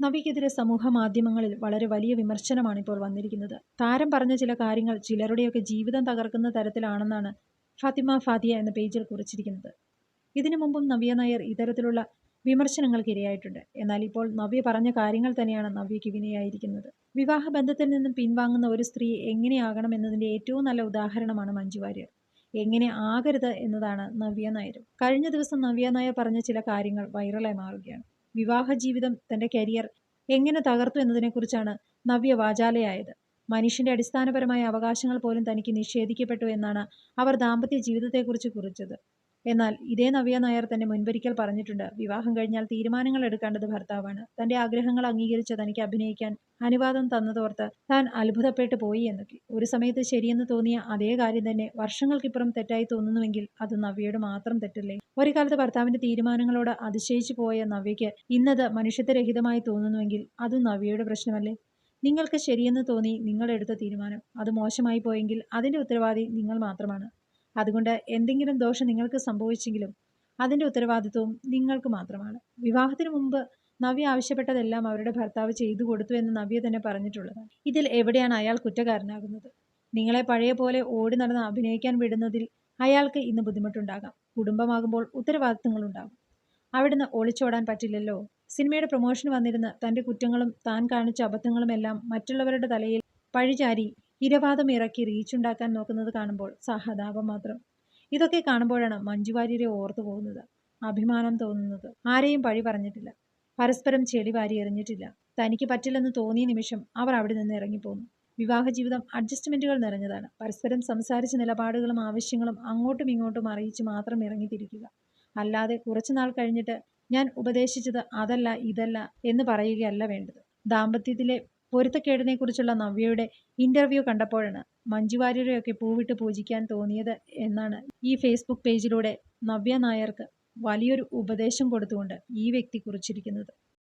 നവ്യക്കെതിരെ സമൂഹ മാധ്യമങ്ങളിൽ വളരെ വലിയ വിമർശനമാണ് ഇപ്പോൾ വന്നിരിക്കുന്നത്. താരം പറഞ്ഞ ചില കാര്യങ്ങൾ ചിലരുടെയൊക്കെ ജീവിതം തകർക്കുന്ന തരത്തിലാണെന്നാണ് ഫാത്തിമ ഫാദിയ എന്ന പേജിൽ കുറിച്ചിരിക്കുന്നത്. ഇതിനു മുമ്പും നവ്യ നായർ ഇത്തരത്തിലുള്ള വിമർശനങ്ങൾക്ക് ഇരയായിട്ടുണ്ട് എന്നാൽ ഇപ്പോൾ നവ്യ പറഞ്ഞ കാര്യങ്ങൾ തന്നെയാണ് നവ്യയ്ക്ക് വിനയായിരിക്കുന്നത്. വിവാഹ ബന്ധത്തിൽ നിന്നും പിൻവാങ്ങുന്ന ഒരു സ്ത്രീ എങ്ങനെയാകണം എന്നതിന്റെ ഏറ്റവും നല്ല ഉദാഹരണമാണ് മഞ്ജു വാര്യർ. എങ്ങനെ ആകരുത് എന്നതാണ് നവ്യ നായരും. കഴിഞ്ഞ ദിവസം നവ്യ നായർ പറഞ്ഞ ചില കാര്യങ്ങൾ വൈറലായി മാറുകയാണ്. വിവാഹ ജീവിതം തന്റെ കരിയർ എങ്ങനെ തകർത്തു എന്നതിനെക്കുറിച്ചാണ് നവ്യ വാചാലയായത്. മനുഷ്യന്റെ അടിസ്ഥാനപരമായ അവകാശങ്ങൾ പോലും തനിക്ക് നിഷേധിക്കപ്പെട്ടു എന്നാണ് അവർ ദാമ്പത്യ ജീവിതത്തെക്കുറിച്ച് കുറിച്ചത്. എന്നാൽ ഇതേ നവ്യ നായർ തന്നെ മുൻപൊരിക്കൽ പറഞ്ഞിട്ടുണ്ട് വിവാഹം കഴിഞ്ഞാൽ തീരുമാനങ്ങൾ എടുക്കേണ്ടത് ഭർത്താവാണ്. തന്റെ ആഗ്രഹങ്ങൾ അംഗീകരിച്ച് തനിക്ക് അഭിനയിക്കാൻ അനുവാദം തന്നതോർത്ത് താൻ അത്ഭുതപ്പെട്ടു പോയി എന്നൊക്കെ. ഒരു സമയത്ത് ശരിയെന്ന് തോന്നിയ അതേ കാര്യം തന്നെ വർഷങ്ങൾക്കിപ്പുറം തെറ്റായി തോന്നുന്നുവെങ്കിൽ അത് നവ്യയുടെ മാത്രം തെറ്റല്ലേ? ഒരു കാലത്ത് ഭർത്താവിന്റെ തീരുമാനങ്ങളോട് അതിശയിച്ചു പോയ നവ്യയ്ക്ക് ഇന്നത് മനുഷ്യത്വരഹിതമായി തോന്നുന്നുവെങ്കിൽ അത് നവ്യയുടെ പ്രശ്നമല്ലേ? നിങ്ങൾക്ക് ശരിയെന്ന് തോന്നി നിങ്ങൾ എടുത്ത തീരുമാനം. അത് മോശമായി പോയെങ്കിൽ അതിന്റെ ഉത്തരവാദി നിങ്ങൾ മാത്രമാണ്. അതുകൊണ്ട് എന്തെങ്കിലും ദോഷം നിങ്ങൾക്ക് സംഭവിച്ചെങ്കിലും അതിന്റെ ഉത്തരവാദിത്വവും നിങ്ങൾക്ക് മാത്രമാണ്. വിവാഹത്തിന് മുമ്പ് നവ്യ ആവശ്യപ്പെട്ടതെല്ലാം അവരുടെ ഭർത്താവ് ചെയ്തു കൊടുത്തു എന്ന് നവ്യ തന്നെ പറഞ്ഞിട്ടുള്ളത്. ഇതിൽ എവിടെയാണ് അയാൾ കുറ്റക്കാരനാകുന്നത്? നിങ്ങളെ പഴയ പോലെ ഓടി നടന്ന് അഭിനയിക്കാൻ വിടുന്നതിൽ അയാൾക്ക് ഇന്ന് ബുദ്ധിമുട്ടുണ്ടാകാം. കുടുംബമാകുമ്പോൾ ഉത്തരവാദിത്തങ്ങളുണ്ടാകും അവിടുന്ന് ഒളിച്ചോടാൻ പറ്റില്ലല്ലോ. സിനിമയുടെ പ്രൊമോഷൻ വന്നിരുന്ന തന്റെ കുറ്റങ്ങളും താൻ കാണിച്ച അബദ്ധങ്ങളുമെല്ലാം മറ്റുള്ളവരുടെ തലയിൽ പഴിചാരി ഇരവാദം ഇറക്കി റീച്ചുണ്ടാക്കാൻ നോക്കുന്നത് കാണുമ്പോൾ സഹതാപം മാത്രം. ഇതൊക്കെ കാണുമ്പോഴാണ് മഞ്ജു വാര്യരെ ഓർത്തു പോകുന്നത്. അഭിമാനം തോന്നുന്നത്. ആരെയും പഴി പറഞ്ഞിട്ടില്ല. പരസ്പരം ചെളി വാരി എറിഞ്ഞിട്ടില്ല. തനിക്ക് പറ്റില്ലെന്ന് തോന്നിയ നിമിഷം അവർ അവിടെ നിന്ന് ഇറങ്ങിപ്പോന്നു. വിവാഹ ജീവിതം അഡ്ജസ്റ്റ്മെന്റുകൾ നിറഞ്ഞതാണ്. പരസ്പരം സംസാരിച്ച നിലപാടുകളും ആവശ്യങ്ങളും അങ്ങോട്ടും ഇങ്ങോട്ടും അറിയിച്ച് മാത്രം ഇറങ്ങിത്തിരിക്കുക. അല്ലാതെ കുറച്ചുനാൾ കഴിഞ്ഞിട്ട് ഞാൻ ഉപദേശിച്ചത് അതല്ല ഇതല്ല എന്ന് പറയുകയല്ല വേണ്ടത്. ദാമ്പത്യത്തിലെ പൊരുത്തക്കേടിനെ കുറിച്ചുള്ള നവ്യയുടെ ഇന്റർവ്യൂ കണ്ടപ്പോഴാണ് മഞ്ജു വാര്യരെയൊക്കെ പൂവിട്ട് പൂജിക്കാൻ തോന്നിയത് എന്നാണ്. ഈ ഫേസ്ബുക്ക് പേജിലൂടെ നവ്യ നായർക്ക് വലിയൊരു ഉപദേശം കൊടുത്തുകൊണ്ട് ഈ വ്യക്തി കുറിച്ചിരിക്കുന്നത്.